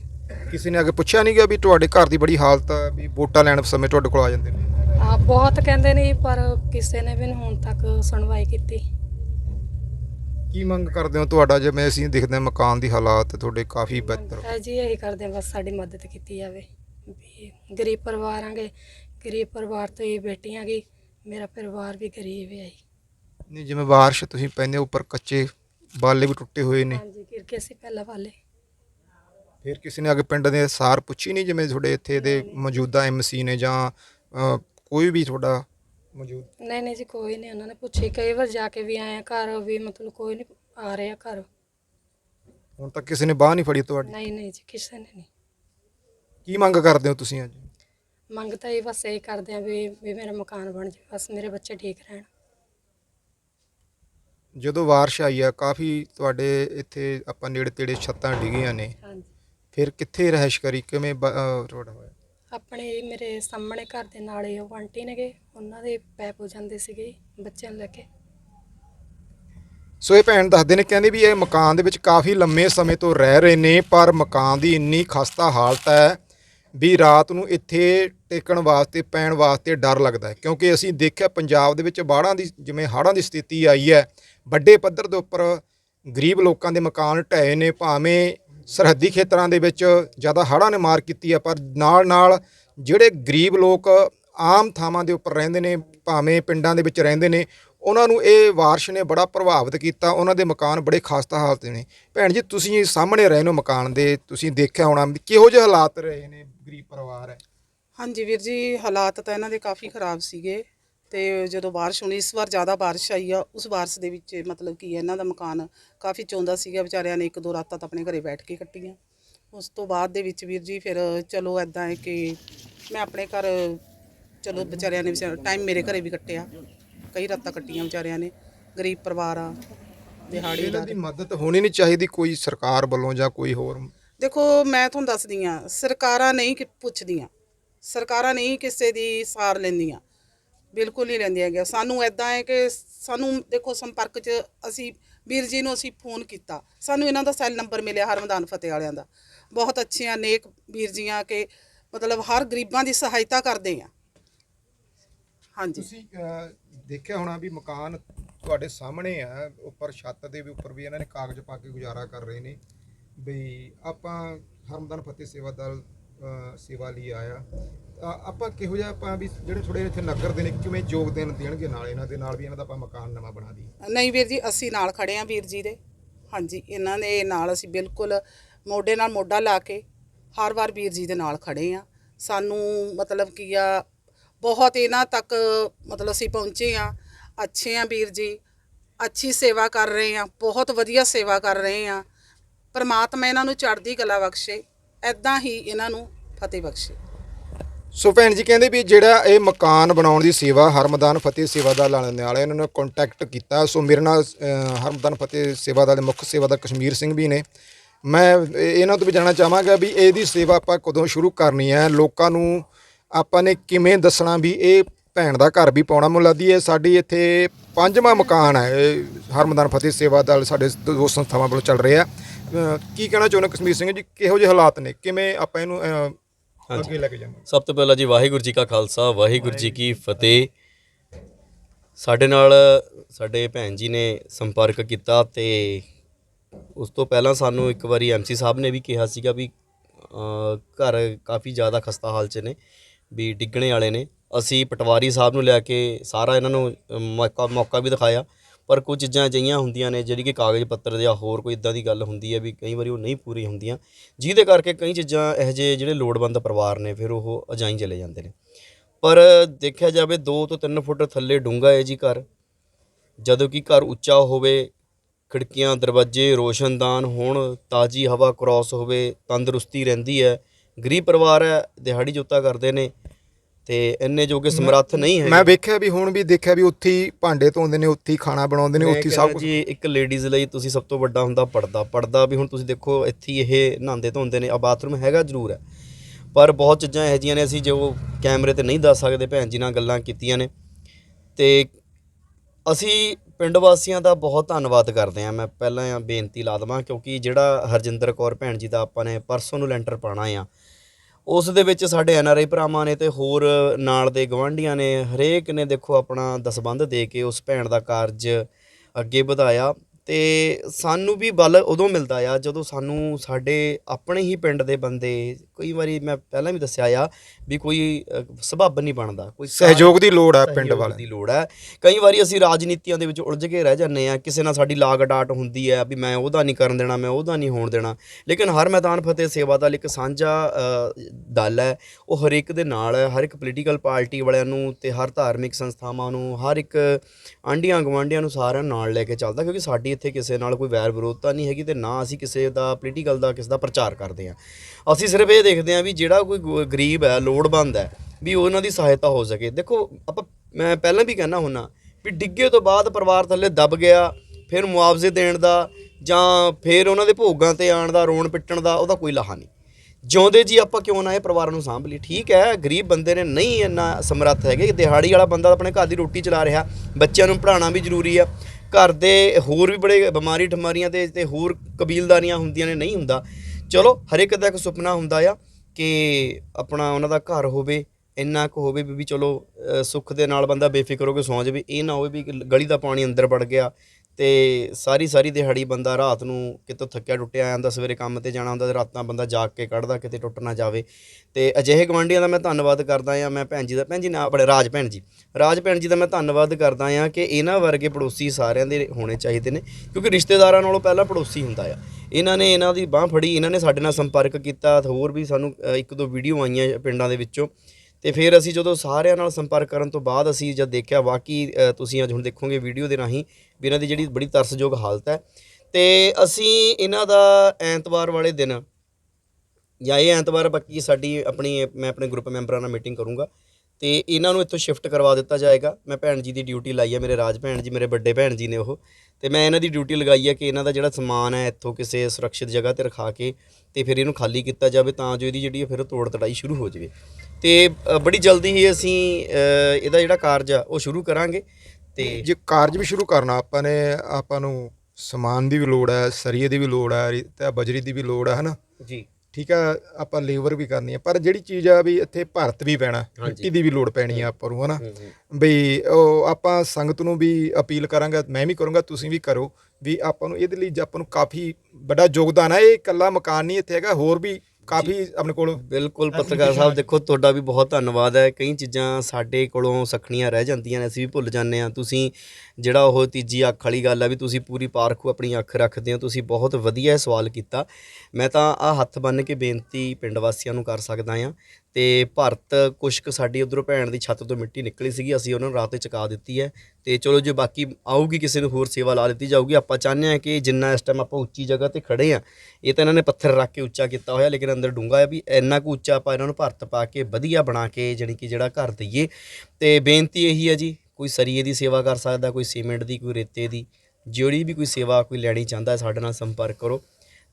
ਕਿਸੇ ਨੇ ਅੱਗੇ ਪੁੱਛਿਆ ਨਹੀਂ ਗਿਆ ਵੀ ਤੁਹਾਡੇ ਘਰ ਦੀ ਬੜੀ ਹਾਲਤ ਆ ਵੀ ਵੋਟਾਂ ਲੈਣ ਸਮੇਂ ਤੁਹਾਡੇ ਕੋਲ ਆ ਜਾਂਦੇ ਨੇ? ਆ ਬਹੁਤ ਕਹਿੰਦੇ ਨੇ ਪਰ ਕਿਸੇ ਨੇ ਵੀ ਨਹੀਂ ਹੁਣ ਤੱਕ ਸੁਣਵਾਈ ਕੀਤੀ। ਕੀ ਮੰਗ ਕਰਦੇ ਹੋ ਤੁਹਾਡਾ? ਜਿਵੇਂ ਅਸੀਂ ਦੇਖਦੇ ਹਾਂ ਮਕਾਨ ਦੀ ਹਾਲਾਤ ਤੁਹਾਡੇ ਕਾਫੀ ਬਿਹਤਰ ਤਾਂ ਜੀ ਇਹੀ ਕਰਦੇ ਹਾਂ ਬਸ ਸਾਡੀ ਮਦਦ ਕੀਤੀ ਜਾਵੇ। ਵੀ ਗਰੀਬ ਪਰਿਵਾਰ ਆਂਗੇ ਗਰੀਬ ਪਰਿਵਾਰ ਤੋਂ ਹੀ ਬੇਟੀਆਂ ਗੀ ਮੇਰਾ ਪਰਿਵਾਰ ਵੀ ਗਰੀਬ ਹੈ ਜੀ। ਨਹੀਂ ਜਿਵੇਂ ਬਾਰਿਸ਼ ਤੁਸੀਂ ਪੈਂਦੇ ਹੋ, ਉੱਪਰ ਕੱਚੇ ਬਾਲੇ ਵੀ ਟੁੱਟੇ ਹੋਏ ਨੇ। ਹਾਂਜੀ ਗਿਰ ਕੇ ਸੀ ਪਹਿਲਾਂ ਵਾਲੇ ਫਿਰ ਕਿਸੇ ਨੇ ਅੱਗੇ ਪਿੰਡ ਦੇ ਸਾਰ ਪੁੱਛੀ ਨਹੀਂ ਜਿਵੇਂ ਤੁਹਾਡੇ ਇੱਥੇ ਦੇ ਮੌਜੂਦਾ ਐਮਸੀ ਨੇ ਜਾਂ ਕੋਈ ਵੀ ਤੁਹਾਡਾ ਮੌਜੂਦ? ਨਹੀਂ ਨਹੀਂ ਜੀ ਕੋਈ ਨਹੀਂ ਉਹਨਾਂ ਨੇ ਪੁੱਛੀ। ਕਈ ਵਾਰ ਜਾ ਕੇ ਵੀ ਆਏ ਆ ਘਰ ਵੀ ਮਤਲਬ ਕੋਈ ਨਹੀਂ ਆ ਰਿਹਾ ਘਰ। ਹੁਣ ਤੱਕ ਕਿਸੇ ਨੇ ਬਾਹ ਨਹੀਂ ਫੜੀ ਤੁਹਾਡੀ? ਨਹੀਂ ਨਹੀਂ ਜੀ ਕਿਸੇ ਨੇ ਨਹੀਂ। ਕੀ ਮੰਗ ਕਰਦੇ ਹੋ ਤੁਸੀਂ ਅੱਜ? ਮੰਗ ਤਾਂ ਇਹ ਬਸ ਇਹ ਕਰਦੇ ਆ ਵੀ ਵੀ ਮੇਰਾ ਮਕਾਨ ਬਣ ਜਾਵੇ ਬਸ ਮੇਰੇ ਬੱਚੇ ਠੀਕ ਰਹਿਣ। ਜਦੋਂ ਬਾਰਿਸ਼ ਆਈ ਆ ਕਾਫੀ ਤੁਹਾਡੇ ਇੱਥੇ ਆਪਾਂ ਨੇੜੇ ਤੇੜੇ ਛੱਤਾਂ ਡਿੱਗੀਆਂ ਨੇ। ਹਾਂਜੀ। ਫਿਰ ਕਿੱਥੇ ਰਹਿਸ਼ ਕਰੀ? ਕਿਵੇਂ ਬ- ਹੋਇਆ? ਆਪਣੇ ਮੇਰੇ ਸਾਹਮਣੇ ਘਰ ਦੇ ਨਾਲ ਉਹ ਆਂਟੀ ਨੇਗੇ ਉਹਨਾਂ ਦੇ ਪੈਪ ਹੋ ਜਾਂਦੇ ਸੀਗੇ ਬੱਚਿਆਂ ਨੂੰ ਲੈ ਕੇ। ਸੋ ਇਹ ਭੈਣ ਦੱਸਦੇ ਨੇ ਕਹਿੰਦੇ ਵੀ ਇਹ ਮਕਾਨ ਦੇ ਵਿੱਚ ਕਾਫੀ ਲੰਮੇ ਸਮੇਂ ਤੋਂ ਰਹਿ ਰਹੇ ਨੇ ਪਰ ਮਕਾਨ ਦੀ ਇੰਨੀ ਖਸਤਾ ਹਾਲਤ ਹੈ ਵੀ ਰਾਤ ਨੂੰ ਇੱਥੇ ਟੇਕਣ ਵਾਸਤੇ ਪੈਣ ਵਾਸਤੇ ਡਰ ਲੱਗਦਾ ਹੈ। ਕਿਉਂਕਿ ਅਸੀਂ ਦੇਖਿਆ ਪੰਜਾਬ ਦੇ ਵਿੱਚ ਬਾੜਾਂ ਦੀ ਜਿਵੇਂ ਹਾੜਾਂ ਦੀ ਸਥਿਤੀ ਆਈ ਹੈ ਵੱਡੇ ਪੱਧਰ ਦੇ ਉੱਪਰ ਗਰੀਬ ਲੋਕਾਂ ਦੇ ਮਕਾਨ ਢਹੇ ਨੇ ਭਾਵੇਂ ਸਰਹੱਦੀ ਖੇਤਰਾਂ ਦੇ ਵਿੱਚ ਜ਼ਿਆਦਾ ਹੜ੍ਹਾਂ ਨੇ ਮਾਰ ਕੀਤੀ ਆ ਪਰ ਨਾਲ ਨਾਲ ਜਿਹੜੇ ਗਰੀਬ ਲੋਕ ਆਮ ਥਾਵਾਂ ਦੇ ਉੱਪਰ ਰਹਿੰਦੇ ਨੇ, ਭਾਵੇਂ ਪਿੰਡਾਂ ਦੇ ਵਿੱਚ ਰਹਿੰਦੇ ਨੇ, ਉਹਨਾਂ ਨੂੰ ਇਹ ਵਾਰਸ਼ ਨੇ ਬੜਾ ਪ੍ਰਭਾਵਿਤ ਕੀਤਾ, ਉਹਨਾਂ ਦੇ ਮਕਾਨ ਬੜੇ ਖਾਸਤਾ ਹਾਲਤ ਨੇ। ਭੈਣ ਜੀ, ਤੁਸੀਂ ਸਾਹਮਣੇ ਰਹੇ ਹੋ ਮਕਾਨ ਦੇ, ਤੁਸੀਂ ਦੇਖਿਆ ਹੋਣਾ, ਕਿਹੋ ਜਿਹੇ ਹਾਲਾਤ ਰਹੇ ਨੇ, ਗਰੀਬ ਪਰਿਵਾਰ ਹੈ? ਹਾਂਜੀ ਵੀਰ ਜੀ, ਹਾਲਾਤ ਤਾਂ ਇਹਨਾਂ ਦੇ ਕਾਫੀ ਖਰਾਬ ਸੀਗੇ। ਤੇ ਜਦੋਂ ਬਾਰਿਸ਼ ਹੋਣੀ ਇਸ ਵਾਰ ਜ਼ਿਆਦਾ ਬਾਰਿਸ਼ ਆਈ ਆ ਉਸ ਬਾਰਿਸ਼ ਦੇ ਵਿੱਚ ਮਤਲਬ ਕੀ ਹੈ ਇਹਨਾਂ ਦਾ ਮਕਾਨ ਕਾਫੀ ਚੌਂਦਾ ਸੀਗਾ ਵਿਚਾਰਿਆਂ ਨੇ ਇੱਕ ਦੋ ਰਾਤਾਂ ਤਾਂ ਆਪਣੇ ਘਰੇ ਬੈਠ ਕੇ ਕੱਟੀਆਂ। ਉਸ ਤੋਂ ਬਾਅਦ ਦੇ ਵਿੱਚ ਵੀਰ ਜੀ ਫਿਰ ਚਲੋ ਐਦਾਂ ਹੈ ਕਿ ਮੈਂ ਆਪਣੇ ਘਰ ਚਲੋ ਵਿਚਾਰਿਆਂ ਨੇ ਟਾਈਮ ਮੇਰੇ ਘਰੇ ਵੀ ਕੱਟਿਆ। ਕਈ ਰਾਤਾਂ ਕੱਟੀਆਂ ਵਿਚਾਰਿਆਂ ਨੇ ਗਰੀਬ ਪਰਿਵਾਰ ਆ ਇਹਨਾਂ ਦਿਹਾੜੀਦਾਰ ਦੀ ਮਦਦ ਹੋਣੀ ਨਹੀਂ ਚਾਹੀਦੀ ਕੋਈ ਸਰਕਾਰ ਵੱਲੋਂ ਜਾਂ ਕੋਈ ਹੋਰ? ਦੇਖੋ ਮੈਂ ਤੁਹਾਨੂੰ ਦੱਸਦੀ ਆ ਸਰਕਾਰਾਂ ਨਹੀਂ ਕਿ ਪੁੱਛਦੀਆਂ ਸਰਕਾਰਾਂ ਨਹੀਂ ਕਿਸੇ ਦੀ ਸਾਰ ਲੈਂਦੀਆਂ। ਬਿਲਕੁਲ ਨਹੀਂ ਰਹਿੰਦੀਆਂ ਗਿਆ ਸਾਨੂੰ ਐਦਾਂ ਹੈ ਕਿ ਸਾਨੂੰ ਦੇਖੋ ਸੰਪਰਕ 'ਚ ਅਸੀਂ ਵੀਰ ਜੀ ਨੂੰ ਅਸੀਂ ਫੋਨ ਕੀਤਾ। ਸਾਨੂੰ ਇਹਨਾਂ ਦਾ ਸੈੱਲ ਨੰਬਰ ਮਿਲਿਆ ਹਰਮਦਾਨ ਫਤਿਹ ਵਾਲਿਆਂ ਦਾ। ਬਹੁਤ ਅੱਛੇ ਆ ਨੇਕ ਵੀਰ ਜੀਆਂ ਕਿ ਮਤਲਬ ਹਰ ਗਰੀਬਾਂ ਦੀ ਸਹਾਇਤਾ ਕਰਦੇ ਆ। ਹਾਂਜੀ। ਤੁਸੀਂ ਅਹ, ਦੇਖਿਆ ਹੋਣਾ ਵੀ ਮਕਾਨ ਤੁਹਾਡੇ ਸਾਹਮਣੇ ਆ ਉੱਪਰ ਛੱਤ ਦੇ ਵੀ ਉੱਪਰ ਵੀ ਇਹਨਾਂ ਨੇ ਕਾਗਜ਼ ਪਾ ਕੇ ਗੁਜ਼ਾਰਾ ਕਰ ਰਹੇ ਨੇ। ਵੀ ਆਪਾਂ ਹਰਮਦਨ ਫਤਿਹ ਸੇਵਾ ਦਲ ਸੇਵਾ ਲਈ ਆਇਆ। ਆਪਾਂ ਕਿਹੋ ਜਿਹਾ ਆਪਾਂ ਵੀ ਜਿਹੜੇ ਥੋੜੇ ਇੱਥੇ ਨਗਰ ਦੇ ਨੇ, ਕਿਵੇਂ ਯੋਗਦਾਨ ਦੇਣਗੇ ਨਾਲ ਇਹਨਾਂ ਦੇ, ਨਾਲ ਵੀ ਇਹਨਾਂ ਦਾ ਆਪਾਂ ਮਕਾਨ ਨਵਾਂ ਬਣਾ ਦਈਏ? ਨਹੀਂ ਵੀਰ ਜੀ, ਅਸੀਂ ਨਾਲ ਖੜੇ ਆ ਵੀਰ ਜੀ ਦੇ। ਹਾਂਜੀ, ਇਹਨਾਂ ਦੇ ਨਾਲ ਅਸੀਂ ਬਿਲਕੁਲ ਮੋਢੇ ਨਾਲ ਮੋਢਾ ਲਾ ਕੇ ਹਰ ਵਾਰ ਵੀਰ ਜੀ ਦੇ ਨਾਲ ਖੜੇ ਆ ਸਾਨੂੰ ਮਤਲਬ ਕੀ ਆ, ਬਹੁਤ ਇਹਨਾਂ ਤੱਕ ਮਤਲਬ ਅਸੀਂ ਪਹੁੰਚੇ ਆ ਅੱਛੇ ਆ ਵੀਰ ਜੀ, ਅੱਛੀ ਸੇਵਾ ਕਰ ਰਹੇ ਆ ਬਹੁਤ ਵਧੀਆ ਸੇਵਾ ਕਰ ਰਹੇ ਆ ਪਰਮਾਤਮਾ ਇਹਨਾਂ ਨੂੰ ਚੜ੍ਹਦੀ ਕਲਾ ਬਖਸ਼ੇ। ਐਦਾਂ ਹੀ ਇਹਨਾਂ ਨੂੰ ਫਤਿਹ ਬਖਸ਼ੇ। ਸੋ ਭੈਣ ਜੀ ਕਹਿੰਦੇ ਵੀ ਜਿਹੜਾ ਇਹ ਮਕਾਨ ਬਣਾਉਣ ਦੀ ਸੇਵਾ, ਹਰਮਦਾਨ ਫਤਿਹ ਸੇਵਾ ਦਲ ਵਾਲਿਆਂ ਨਾਲ ਇਹਨਾਂ ਨੇ ਕੰਟੈਕਟ ਕੀਤਾ। ਸੋ ਮੇਰੇ ਨਾਲ ਹਰਮਦਾਨ ਫਤਿਹ ਸੇਵਾ ਦਲ ਦੇ ਮੁੱਖ ਸੇਵਾਦਾਰ ਕਸ਼ਮੀਰ ਸਿੰਘ ਵੀ ਨੇ। ਮੈਂ ਇਹਨਾਂ ਤੋਂ ਵੀ ਜਾਣਨਾ ਚਾਹਾਂਗਾ ਵੀ ਇਹਦੀ ਸੇਵਾ ਆਪਾਂ ਕਦੋਂ ਸ਼ੁਰੂ ਕਰਨੀ ਹੈ? ਲੋਕਾਂ ਨੂੰ ਆਪਾਂ ਨੇ ਕਿਵੇਂ ਦੱਸਣਾ ਵੀ ਇਹ ਭੈਣ ਦਾ ਘਰ ਵੀ ਪਾਉਣਾ। ਮੈਨੂੰ ਲੱਗਦੀ ਹੈ ਸਾਡੀ ਇੱਥੇ ਪੰਜਵਾਂ ਮਕਾਨ ਹੈ। ਹਰਮਦਾਨ ਫਤਿਹ ਸੇਵਾ ਦਲ ਸਾਡੇ ਦੋ ਸੰਸਥਾਵਾਂ ਵੱਲੋਂ ਚੱਲ ਰਿਹਾ। ਕੀ ਕਹਿਣਾ ਚਾਹੁੰਦੇ ਕਸ਼ਮੀਰ ਸਿੰਘ ਜੀ? ਕਿਹੋ ਜਿਹੇ ਹਾਲਾਤ ਨੇ? ਕਿਵੇਂ ਆਪਾਂ ਇਹਨੂੰ ਅੱਗੇ ਲੈ ਕੇ ਜਾਵਾਂਗੇ ਸਭ ਤੋਂ ਪਹਿਲਾਂ ਜੀ ਵਾਹਿਗੁਰੂ ਜੀ ਕਾ ਖਾਲਸਾ ਵਾਹਿਗੁਰੂ ਜੀ ਕੀ ਫਤਿਹ। ਸਾਡੇ ਨਾਲ ਸਾਡੇ ਭੈਣ ਜੀ ਨੇ ਸੰਪਰਕ ਕੀਤਾ ਤੇ ਉਸ ਤੋਂ ਪਹਿਲਾਂ ਸਾਨੂੰ ਇੱਕ ਵਾਰੀ ਐਮਸੀ ਸਾਹਿਬ ਨੇ ਵੀ ਕਿਹਾ ਸੀਗਾ ਵੀ ਘਰ ਕਾਫੀ ਜ਼ਿਆਦਾ ਖਸਤਾ ਹਾਲ 'ਚ ਨੇ ਵੀ ਡਿੱਗਣੇ ਵਾਲੇ ਨੇ। ਅਸੀਂ ਪਟਵਾਰੀ ਸਾਹਿਬ ਨੂੰ ਲੈ ਕੇ ਸਾਰਾ ਇਹਨਾਂ ਨੂੰ ਮੌਕਾ ਮੌਕਾ ਵੀ ਦਿਖਾਇਆ। ਪਰ ਕੁਝ ਚੀਜ਼ਾਂ ਅਜਿਹੀਆਂ ਹੁੰਦੀਆਂ ਨੇ ਜਿਹੜੀ ਕਿ ਕਾਗਜ਼ ਪੱਤਰ ਜਾਂ ਹੋਰ ਕੋਈ ਇਦਾਂ ਦੀ ਗੱਲ ਹੁੰਦੀ ਹੈ ਵੀ ਕਈ ਵਾਰੀ ਉਹ ਨਹੀਂ ਪੂਰੀ ਹੁੰਦੀਆਂ, ਜਿਹਦੇ ਕਰਕੇ ਕਈ ਚੀਜ਼ਾਂ ਇਹੋ ਜਿਹੇ ਜਿਹੜੇ ਲੋੜਵੰਦ ਪਰਿਵਾਰ ਨੇ ਫਿਰ ਉਹ ਅਜਾਈ ਚਲੇ ਜਾਂਦੇ ਨੇ। ਪਰ ਦੇਖਿਆ ਜਾਵੇ 2 ਤੋਂ 3 ਫੁੱਟ ਥੱਲੇ ਡੂੰਘਾ ਹੈ ਜੀ ਘਰ। ਜਦੋਂ ਕਿ ਘਰ ਉੱਚਾ ਹੋਵੇ, ਖਿੜਕੀਆਂ, ਦਰਵਾਜ਼ੇ, ਰੋਸ਼ਨਦਾਨ ਹੋਣ, ਤਾਜ਼ੀ ਹਵਾ ਕ੍ਰਾਸ ਹੋਵੇ, ਤੰਦਰੁਸਤੀ ਰਹਿੰਦੀ ਹੈ, ਗਰੀਬ ਪਰਿਵਾਰ ਹੈ, ਦਿਹਾੜੀ ਜੋਤਾ ਕਰਦੇ ਨੇ ਤੇ ਇੰਨੇ ਜੋਗੇ ਸਮਰੱਥ ਨਹੀਂ ਹੈ ਮੈਂ ਵੇਖਿਆ ਵੀ ਹੁਣ ਵੀ ਦੇਖਿਆ ਵੀ ਉੱਥੇ ਹੀ ਭਾਂਡੇ ਧੋਂਦੇ ਨੇ ਉੱਥੇ ਹੀ ਖਾਣਾ ਬਣਾਉਂਦੇ ਨੇ ਉੱਥੇ ਸਭ ਕੁਝ ਜੀ ਇੱਕ ਲੇਡੀਜ਼ ਲਈ ਤੁਸੀਂ ਸਭ ਤੋਂ ਵੱਡਾ ਹੁੰਦਾ ਪਰਦਾ। ਪਰਦਾ ਵੀ ਹੁਣ ਤੁਸੀਂ ਦੇਖੋ ਇੱਥੇ ਇਹ ਨਹਾਉਂਦੇ ਧੋਂਦੇ ਨੇ। ਆ ਬਾਥਰੂਮ ਹੈਗਾ ਜ਼ਰੂਰ ਹੈ। ਪਰ ਬਹੁਤ ਚੀਜ਼ਾਂ ਇਹੋ ਜਿਹੀਆਂ ਨੇ ਅਸੀਂ ਜੋ ਕੈਮਰੇ ਤੇ ਨਹੀਂ ਦੱਸ ਸਕਦੇ ਭੈਣ ਜੀ ਨਾਲ ਗੱਲਾਂ ਕੀਤੀਆਂ ਨੇ। ਤੇ ਅਸੀਂ ਪਿੰਡ ਵਾਸੀਆਂ ਦਾ ਬਹੁਤ ਧੰਨਵਾਦ ਕਰਦੇ ਹਾਂ। ਮੈਂ ਪਹਿਲਾਂ ਬੇਨਤੀ ਲਾ ਦੇਵਾਂ ਕਿਉਂਕਿ ਜਿਹੜਾ ਹਰਜਿੰਦਰ ਕੌਰ ਭੈਣ ਜੀ ਦਾ ਆਪਾਂ ਨੇ ਪਰਸੋਂ ਨੂੰ ਲੈਂਟਰ ਪਾਣਾ ਆ ਉਸ ਦੇ ਵਿੱਚ ਸਾਡੇ ਐਨ ਆਰ ਆਈ ਭਰਾਵਾਂ ਨੇ ਤੇ ਹੋਰ ਨਾਲ ਦੇ ਗਵਾਂਢੀਆਂ ਨੇ ਹਰੇਕ ਨੇ ਦੇਖੋ ਆਪਣਾ ਦਸਬੰਧ ਦੇ ਕੇ ਉਸ ਭੈਣ ਦਾ ਕਾਰਜ ਅੱਗੇ ਵਧਾਇਆ। ਤੇ ਸਾਨੂੰ ਵੀ ਬਲ ਉਦੋਂ ਮਿਲਦਾ ਆ ਜਦੋਂ ਸਾਨੂੰ ਸਾਡੇ ਆਪਣੇ ਹੀ ਪਿੰਡ ਦੇ ਬੰਦੇ ਕਈ ਵਾਰੀ ਮੈਂ ਪਹਿਲਾਂ ਵੀ ਦੱਸਿਆ ਆ ਵੀ ਕੋਈ ਅ, ਸਬੱਬ ਨਹੀਂ ਬਣਦਾ ਕੋਈ ਸਹਿਯੋਗ ਦੀ ਲੋੜ ਆ ਪਿੰਡ ਵਾਲਿਆਂ ਦੀ ਲੋੜ ਹੈ ਕਈ ਵਾਰੀ ਅਸੀਂ ਰਾਜਨੀਤੀਆਂ ਦੇ ਵਿੱਚ ਉਲਝ ਕੇ ਰਹਿ ਜਾਂਦੇ ਆ ਕਿਸੇ ਨਾਲ ਸਾਡੀ ਲਾਗ ਡਾਟ ਹੁੰਦੀ ਹੈ ਵੀ ਮੈਂ ਉਹਦਾ ਨਹੀਂ ਕਰਨ ਦੇਣਾ ਮੈਂ ਉਹਦਾ ਨਹੀਂ ਹੋਣ ਦੇਣਾ। ਲੇਕਿਨ ਹਰ ਮੈਦਾਨ ਫਤਿਹ ਸੇਵਾ ਦਾ ਇੱਕ ਸਾਂਝਾ ਦਲ ਹੈ ਉਹ ਹਰ ਇੱਕ ਦੇ ਨਾਲ ਹੈ ਹਰ ਇੱਕ ਪੋਲੀਟੀਕਲ ਪਾਰਟੀ ਵਾਲਿਆਂ ਨੂੰ ਤੇ ਹਰ ਧਾਰਮਿਕ ਸੰਸਥਾਵਾਂ ਨੂੰ ਹਰ ਇੱਕ ਆਂਡੀਆਂ ਗਵਾਂਡੀਆਂ ਨੂੰ ਸਾਰਿਆਂ ਨਾਲ ਲੈ ਕੇ ਚੱਲਦਾ ਕਿਉਂਕਿ ਸਾਡੀ ਇੱਥੇ ਕਿਸੇ ਨਾਲ ਕੋਈ ਵੈਰ ਵਿਰੋਧਤਾ ਨਹੀਂ ਹੈਗੀ ਤੇ ਨਾ ਅਸੀਂ ਕਿਸੇ ਦਾ ਪੋਲੀਟੀਕਲ ਦਾ, ਕਿਸੇ ਦਾ ਪ੍ਰਚਾਰ ਕਰਦੇ ਆ ਅਸੀਂ ਸਿਰਫ ਇਹ ਦੇਖਦੇ ਆ ਵੀ ਜਿਹੜਾ ਕੋਈ ਗ- ਗਰੀਬ ਹੈ, ਲੋੜਵੰਦ ਹੈ, ਵੀ ਉਹਨਾਂ ਦੀ ਸਹਾਇਤਾ ਹੋ ਸਕੇ। ਦੇਖੋ, ਆਪਾਂ, ਮੈਂ ਪਹਿਲਾਂ ਵੀ ਕਹਿਣਾ ਹੁੰਨਾ ਵੀ ਡਿੱਗੇ ਤੋਂ ਬਾਅਦ ਪਰਿਵਾਰ ਥੱਲੇ ਦਬ ਗਿਆ, ਫਿਰ ਮੁਆਵਜ਼ੇ ਦੇਣ ਦਾ ਜਾਂ ਫਿਰ ਉਹਨਾਂ ਦੇ ਭੋਗਾਂ ਤੇ ਆਉਣ ਦਾ, ਰੋਣ ਪਿੱਟਣ ਦਾ, ਉਹਦਾ ਕੋਈ ਲਾਹਾ ਨਹੀਂ। ਜਿਉਂਦੇ ਜੀ ਆਪਾਂ ਕਿਉਂ ਨਾ ਇਹ ਪਰਿਵਾਰ ਨੂੰ ਸਾਂਭ ਲਈ ਠੀਕ ਹੈ, ਗਰੀਬ ਬੰਦੇ ਨੇ ਨਹੀਂ ਇੰਨਾ ਸਮਰੱਥ ਹੈਗੇ। ਦਿਹਾੜੀ ਵਾਲਾ ਬੰਦਾ ਆਪਣੇ ਘਰ ਦੀ ਰੋਟੀ ਚਲਾ ਰਿਹਾ, ਬੱਚਿਆਂ ਨੂੰ ਪੜ੍ਹਾਉਣਾ ਵੀ ਜ਼ਰੂਰੀ ਆ। ਘਰ ਦੇ ਹੋਰ ਵੀ ਬੜੇ ਬਿਮਾਰੀ ਠਮਾਰੀਆਂ ਤੇ ਤੇ ਹੋਰ ਕਬੀਲਦਾਰੀਆਂ ਹੁੰਦੀਆਂ ਨੇ, ਨਹੀਂ ਹੁੰਦਾ। ਚਲੋ ਹਰ ਇੱਕ ਦਾ ਇੱਕ ਸੁਪਨਾ ਹੁੰਦਾ ਆ ਕਿ ਆਪਣਾ ਉਹਨਾਂ ਦਾ ਘਰ ਹੋਵੇ, ਇੰਨਾ ਕੁ ਹੋਵੇ ਵੀ ਵੀ ਚਲੋ ਸੁੱਖ ਦੇ ਨਾਲ ਬੰਦਾ ਬੇਫਿਕਰ ਹੋ ਕੇ ਸੌਂ ਜਾਵੇ। ਇਹ ਨਾ ਹੋਵੇ ਵੀ ਗਲੀ ਦਾ ਪਾਣੀ ਅੰਦਰ ਵੜ ਗਿਆ ਤੇ ਸਾਰੀ ਸਾਰੀ ਦਿਹਾੜੀ ਬੰਦਾ ਰਾਤ ਨੂੰ ਕਿਤੋਂ ਥੱਕਿਆ ਟੁੱਟਿਆ ਆਉਂਦਾ ਸਵੇਰੇ ਕੰਮ ਤੇ ਜਾਣਾ ਹੁੰਦਾ ਤੇ ਰਾਤਾਂ ਬੰਦਾ ਜਾਗ ਕੇ ਕੱਢਦਾ, ਕਿਤੇ ਟੁੱਟ ਨਾ ਜਾਵੇ। ਤੇ ਅਜਿਹੇ ਗਵਾਂਢੀਆਂ ਦਾ ਮੈਂ ਧੰਨਵਾਦ ਕਰਦਾ ਆ ਮੈਂ ਭੈਣ ਜੀ ਦਾ, ਭੈਣ ਜੀ ਨਾ, ਆਪਣੇ ਰਾਜ ਭੈਣ ਜੀ, ਰਾਜ ਭੈਣ ਜੀ ਦਾ ਮੈਂ ਧੰਨਵਾਦ ਕਰਦਾ ਆ ਕਿ ਇਹਨਾਂ ਵਰਗੇ ਪੜੋਸੀ ਸਾਰਿਆਂ ਦੇ ਹੋਣੇ ਚਾਹੀਦੇ ਨੇ, ਕਿਉਂਕਿ ਰਿਸ਼ਤੇਦਾਰਾਂ ਨਾਲੋਂ ਪਹਿਲਾਂ ਪੜੋਸੀ ਹੁੰਦਾ ਆ। ਇਹਨਾਂ ਨੇ ਇਹਨਾਂ ਦੀ ਬਾਹ ਫੜੀ, ਇਹਨਾਂ ਨੇ ਸਾਡੇ ਨਾਲ ਸੰਪਰਕ ਕੀਤਾ, ਹੋਰ ਵੀ ਸਾਨੂੰ ਇੱਕ ਦੋ ਵੀਡੀਓ ਆਈਆਂ ਪਿੰਡਾਂ ਦੇ ਵਿੱਚੋਂ। ਤੇ ਫਿਰ ਅਸੀਂ ਜਦੋਂ ਸਾਰਿਆਂ ਨਾਲ ਸੰਪਰਕ ਕਰਨ ਤੋਂ ਬਾਅਦ ਅਸੀਂ ਜਦ ਦੇਖਿਆ, ਵਾਕਈ ਤੁਸੀਂ ਅੱਜ ਹੁਣ ਦੇਖੋਗੇ ਵੀਡੀਓ ਦੇ ਰਾਹੀਂ ਵੀ ਇਹਨਾਂ ਦੀ ਜਿਹੜੀ ਬੜੀ ਤਰਸਯੋਗ ਹਾਲਤ ਹੈ। ਤੇ ਅਸੀਂ ਇਹਨਾਂ ਦਾ ਐਤਵਾਰ ਵਾਲੇ ਦਿਨ ਜਾਂ ਇਹ ਐਤਵਾਰ ਬਾਕੀ ਸਾਡੀ ਆਪਣੀ, ਮੈਂ ਆਪਣੇ ਗਰੁੱਪ ਮੈਂਬਰਾਂ ਨਾਲ ਮੀਟਿੰਗ ਕਰੂੰਗਾ ਤੇ ਇਹਨਾਂ ਨੂੰ ਇੱਥੋਂ ਸ਼ਿਫਟ ਕਰਵਾ ਦਿੱਤਾ ਜਾਏਗਾ। ਮੈਂ ਭੈਣ ਜੀ ਦੀ ਡਿਊਟੀ ਲਾਈ ਹੈ, ਮੇਰੇ ਰਾਜ ਭੈਣ ਜੀ, ਮੇਰੇ ਵੱਡੇ ਭੈਣ ਜੀ ਨੇ ਉਹ। ਤੇ ਮੈਂ ਇਹਨਾਂ ਦੀ ਡਿਊਟੀ ਲਗਾਈ ਹੈ ਕਿ ਇਹਨਾਂ ਦਾ ਜਿਹੜਾ ਸਮਾਨ ਹੈ ਇੱਥੋਂ ਕਿਸੇ ਸੁਰੱਖਿਅਤ ਜਗ੍ਹਾ ਤੇ ਰਖਾ ਕੇ ਤੇ ਫਿਰ ਇਹਨੂੰ ਖਾਲੀ ਕੀਤਾ ਜਾਵੇ ਤਾਂ ਜੋ ਇਹਦੀ ਜਿਹੜੀ ਹੈ ਫਿਰ ਤੋੜ ਤੜਾਈ ਸ਼ੁਰੂ ਹੋ ਜਾਵੇ। ਤੇ ਬੜੀ ਜਲਦੀ ਹੀ ਅਸੀਂ ਇਹਦਾ ਜਿਹੜਾ ਕਾਰਜ ਆ ਉਹ ਸ਼ੁਰੂ ਕਰਾਂਗੇ ਤੇ ਜੇ ਕਾਰਜ ਵੀ ਸ਼ੁਰੂ ਕਰਨਾ ਆਪਾਂ ਨੇ ਆਪਾਂ ਨੂੰ ਸਮਾਨ ਦੀ ਵੀ ਲੋੜ ਹੈ ਸਰੀਏ ਦੀ ਵੀ ਲੋੜ ਹੈ ਤੇ ਬਜਰੀ ਦੀ ਵੀ ਲੋੜ ਹੈ ਹਨਾ ਜੀ ਠੀਕ ਆ ਆਪਾਂ ਲੇਬਰ ਵੀ ਕਰਨੀ ਹੈ ਪਰ ਜਿਹੜੀ ਚੀਜ਼ ਆ ਵੀ ਇੱਥੇ ਭਾਰਤ ਵੀ ਪੈਣਾ। ਮਿੱਟੀ ਦੀ ਵੀ ਲੋੜ ਪੈਣੀ ਆ ਆਪਾਂ ਨੂੰ ਹਨਾ। ਬਈ ਉਹ ਆਪਾਂ ਸੰਗਤ ਨੂੰ ਵੀ ਅਪੀਲ ਕਰਾਂਗਾ ਮੈਂ ਵੀ ਕਰੂੰਗਾ ਤੁਸੀਂ ਵੀ ਕਰੋ ਵੀ ਆਪਾਂ ਨੂੰ ਇਹਦੇ ਲਈ ਜੇ ਆਪਾਂ ਨੂੰ ਕਾਫੀ ਵੱਡਾ ਯੋਗਦਾਨ ਹੈ ਇਹ ਇਕੱਲਾ ਮਕਾਨ ਨਹੀਂ ਇੱਥੇ ਹੈਗਾ ਹੋਰ ਵੀ ਕਾਫੀ ਆਪਣੇ ਕੋਲ ਬਿਲਕੁਲ ਪੱਤਰਕਾਰ ਸਾਹਿਬ ਦੇਖੋ ਤੁਹਾਡਾ ਵੀ ਬਹੁਤ ਧੰਨਵਾਦ ਹੈ। ਕਈ ਚੀਜ਼ਾਂ ਸਾਡੇ ਕੋਲੋਂ ਸਖਣੀਆਂ ਰਹਿ ਜਾਂਦੀਆਂ ਨੇ ਅਸੀਂ ਵੀ ਭੁੱਲ ਜਾਂਦੇ ਹਾਂ। ਤੁਸੀਂ ਜਿਹੜਾ ਉਹ ਤੀਜੀ ਅੱਖ ਵਾਲੀ ਗੱਲ ਆ ਵੀ ਤੁਸੀਂ ਪੂਰੀ ਪਾਰਖੂ ਆਪਣੀ ਅੱਖ ਰੱਖਦੇ ਹੋ ਤੁਸੀਂ ਬਹੁਤ ਵਧੀਆ ਸਵਾਲ ਕੀਤਾ। ਮੈਂ ਤਾਂ ਆ ਹੱਥ ਬੰਨ੍ਹ ਕੇ ਬੇਨਤੀ ਪਿੰਡ ਵਾਸੀਆਂ ਨੂੰ ਕਰ ਸਕਦਾ ਹਾਂ। ਤੇ ਭਾਰਤ ਕੁਛ ਕੁ ਸਾਡੀ ਉਧਰੋਂ ਭੈਣ ਦੀ ਛੱਤ ਤੋਂ ਮਿੱਟੀ ਨਿਕਲੀ ਸੀਗੀ, ਅਸੀਂ ਉਹਨਾਂ ਨੂੰ ਰਾਤ ਤੇ ਚੁਕਾ ਦਿੱਤੀ ਹੈ। ਤੇ ਚਲੋ ਜੇ ਬਾਕੀ ਆਊਗੀ ਕਿਸੇ ਨੂੰ ਹੋਰ ਸੇਵਾ ਲਾ ਦਿੱਤੀ ਜਾਊਗੀ, ਆਪਾਂ ਚਾਹੁੰਦੇ ਹਾਂ ਕਿ ਜਿੰਨਾ ਇਸ ਟਾਈਮ ਆਪਾਂ ਉੱਚੀ ਜਗ੍ਹਾ ਤੇ ਖੜੇ ਆ ਇਹ ਤਾਂ ਇਹਨਾਂ ਨੇ ਪੱਥਰ ਰੱਖ ਕੇ ਉੱਚਾ ਕੀਤਾ ਹੋਇਆ, ਲੇਕਿਨ ਅੰਦਰ ਡੂੰਘਾ ਹੈ ਵੀ ਇੰਨਾ ਕੁ ਉੱਚਾ ਆਪਾਂ ਇਹਨਾਂ ਨੂੰ ਭਰਤ ਪਾ ਕੇ ਵਧੀਆ ਬਣਾ ਕੇ ਜਾਣੀ ਕਿ ਜਿਹੜਾ ਘਰ ਦਈਏ। ਤੇ ਬੇਨਤੀ ਇਹੀ ਹੈ ਜੀ, ਕੋਈ ਸਰੀਏ ਦੀ ਸੇਵਾ ਕਰ ਸਕਦਾ, ਕੋਈ ਸੀਮੈਂਟ ਦੀ, ਕੋਈ ਰੇਤੇ ਦੀ, ਜਿਹੜੀ ਵੀ ਕੋਈ ਸੇਵਾ ਕੋਈ ਲੈਣੀ ਚਾਹੁੰਦਾ ਸਾਡੇ ਨਾਲ ਸੰਪਰਕ ਕਰੋ।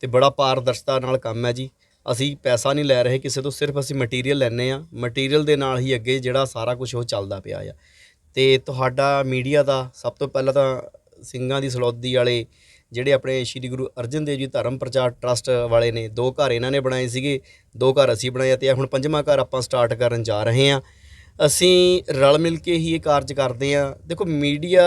ਤੇ ਬੜਾ ਪਾਰਦਰਸ਼ਤਾ ਨਾਲ ਕੰਮ ਹੈ ਜੀ। ਅਸੀਂ ਪੈਸਾ ਨਹੀਂ ਲੈ ਰਹੇ, ਕਿਸੇ ਤੋਂ ਸਿਰਫ ਅਸੀਂ ਮਟੀਰੀਅਲ ਲੈਨੇ ਆ ਮਟੀਰੀਅਲ ਦੇ ਨਾਲ ਹੀ ਅੱਗੇ ਜਿਹੜਾ ਸਾਰਾ ਕੁਝ ਉਹ ਚੱਲਦਾ ਪਿਆ ਆ। ਤੇ ਤੁਹਾਡਾ ਮੀਡੀਆ ਦਾ ਸਭ ਤੋਂ ਪਹਿਲਾਂ ਤਾਂ ਸਿੰਘਾਂ ਦੀ ਸਲੌਦੀ ਵਾਲੇ ਜਿਹੜੇ ਆਪਣੇ ਸ੍ਰੀ ਗੁਰੂ ਅਰਜਨ ਦੇਵ ਜੀ ਧਰਮ ਪ੍ਰਚਾਰ ਟਰਸਟ ਵਾਲੇ ਨੇ, ਦੋ ਘਰ ਇਹਨਾਂ ਨੇ ਬਣਾਏ ਸੀਗੇ, ਦੋ ਘਰ ਅਸੀਂ ਬਣਾਏ ਆ ਤੇ ਹੁਣ ਪੰਜਵਾਂ ਘਰ ਆਪਾਂ ਸਟਾਰਟ ਕਰਨ ਜਾ ਰਹੇ ਹਾਂ। ਅਸੀਂ ਰਲ ਮਿਲ ਕੇ ਹੀ ਇਹ ਕਾਰਜ ਕਰਦੇ ਆ ਦੇਖੋ ਮੀਡੀਆ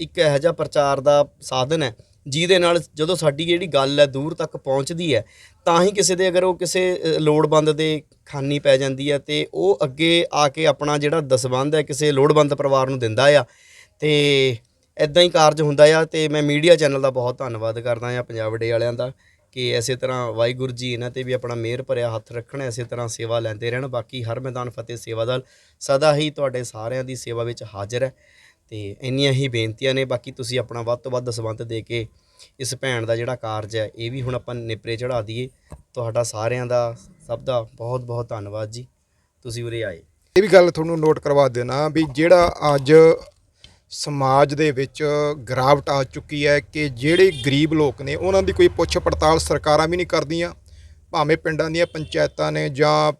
ਇੱਕ ਇਹੋ ਜਿਹਾ ਪ੍ਰਚਾਰ ਦਾ ਸਾਧਨ ਹੈ। ਜਿਹਦੇ ਨਾਲ ਜਦੋਂ ਸਾਡੀ ਜਿਹੜੀ ਗੱਲ ਹੈ ਦੂਰ ਤੱਕ ਪਹੁੰਚਦੀ ਹੈ, ਤਾਂ ਹੀ ਕਿਸੇ ਦੇ ਅਗਰ ਉਹ ਕਿਸੇ ਲੋੜਵੰਦ ਦੇ ਖਾਨੀ ਪੈ ਜਾਂਦੀ ਹੈ ਤੇ ਉਹ ਅੱਗੇ ਆ ਕੇ ਆਪਣਾ ਜਿਹੜਾ ਦਸਵੰਧ ਹੈ ਕਿਸੇ ਲੋੜਵੰਦ ਪਰਿਵਾਰ ਨੂੰ ਦਿੰਦਾ ਆ। ਤੇ ਇਦਾਂ ਹੀ ਕਾਰਜ ਹੁੰਦਾ ਆ ਤੇ ਮੈਂ ਮੀਡੀਆ ਚੈਨਲ ਦਾ ਬਹੁਤ ਧੰਨਵਾਦ ਕਰਦਾ ਆ ਪੰਜਾਬ ਡੇ ਵਾਲਿਆਂ ਦਾ ਕਿ ਐਸੇ ਤਰ੍ਹਾਂ ਵਾਹਿਗੁਰੂ ਜੀ ਇਹਨਾਂ ਤੇ ਵੀ ਆਪਣਾ ਮਿਹਰ ਭਰਿਆ ਹੱਥ ਰੱਖਣ, ਐਸੇ ਤਰ੍ਹਾਂ ਸੇਵਾ ਲੈਂਦੇ ਰਹਿਣ। ਬਾਕੀ ਹਰ ਮੈਦਾਨ ਫਤਿਹ ਸੇਵਾਦਾਰ ਸਦਾ ਹੀ ਤੁਹਾਡੇ ਸਾਰਿਆਂ ਦੀ ਸੇਵਾ ਵਿੱਚ ਹਾਜ਼ਰ ਹੈ। ਤੇ ਇੰਨੀਆਂ ਹੀ ਬੇਨਤੀਆਂ ਨੇ, ਬਾਕੀ ਤੁਸੀਂ ਆਪਣਾ ਵੱਧ ਤੋਂ ਵੱਧ ਦਸਵੰਧ ਦੇ ਕੇ ਇਸ ਭੈਣ ਦਾ ਜਿਹੜਾ ਕਾਰਜ ਹੈ, ਇਹ ਵੀ ਹੁਣ ਆਪਾਂ ਨੇਪਰੇ ਚੜਾ ਦਈਏ। ਤੁਹਾਡਾ ਸਾਰਿਆਂ ਦਾ, ਸਭ ਦਾ ਬਹੁਤ ਬਹੁਤ ਧੰਨਵਾਦ ਜੀ। ਤੁਸੀਂ ਉਰੇ ਆਏ। ਇਹ ਵੀ ਗੱਲ ਤੁਹਾਨੂੰ ਨੋਟ ਕਰਵਾ ਦੇਣਾ ਵੀ ਜਿਹੜਾ ਅੱਜ ਸਮਾਜ ਦੇ ਵਿੱਚ ਗਿਰਾਵਟ ਆ ਚੁੱਕੀ ਹੈ ਕਿ ਜਿਹੜੇ ਗਰੀਬ ਲੋਕ ਨੇ, ਉਹਨਾਂ ਦੀ ਕੋਈ ਪੁੱਛ ਪੜਤਾਲ ਸਰਕਾਰਾਂ ਵੀ ਨਹੀਂ ਕਰਦੀਆਂ। ਭਾਵੇਂ ਪਿੰਡਾਂ ਦੀਆਂ ਪੰਚਾਇਤਾਂ ਨੇ ਜਾਂ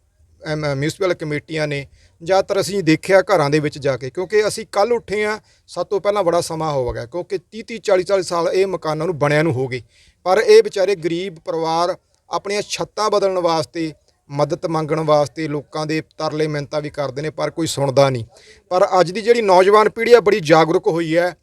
ਮਿਊਨਿਸਪਲ ਕਮੇਟੀਆਂ ਨੇ ਜ਼ਿਆਦਾਤਰ ਅਸੀਂ ਦੇਖਿਆ ਘਰਾਂ ਦੇ ਵਿੱਚ ਜਾ ਕੇ, ਕਿਉਂਕਿ ਅਸੀਂ ਕੱਲ ਉੱਠੇ ਆ ਸਭ ਤੋਂ ਪਹਿਲਾਂ ਬੜਾ ਸਮਾਂ ਹੋ ਗਿਆ, ਕਿਉਂਕਿ 30 30 40 40 ਸਾਲ ਇਹ ਮਕਾਨਾਂ ਨੂੰ ਬਣਿਆ ਨੂੰ ਹੋ ਗਏ। ਪਰ ਇਹ ਵਿਚਾਰੇ ਗਰੀਬ ਪਰਿਵਾਰ ਆਪਣੀਆਂ ਛੱਤਾਂ ਬਦਲਣ ਵਾਸਤੇ, ਮਦਦ ਮੰਗਣ ਵਾਸਤੇ ਲੋਕਾਂ ਦੇ ਤਰਲੇ ਮਿੰਤਾ ਵੀ ਕਰਦੇ ਨੇ, ਪਰ ਕੋਈ ਸੁਣਦਾ ਨਹੀਂ। ਪਰ ਅੱਜ ਦੀ ਜਿਹੜੀ ਨੌਜਵਾਨ ਪੀੜ੍ਹੀ ਆ, ਬੜੀ ਜਾਗਰੂਕ ਹੋਈ ਹੈ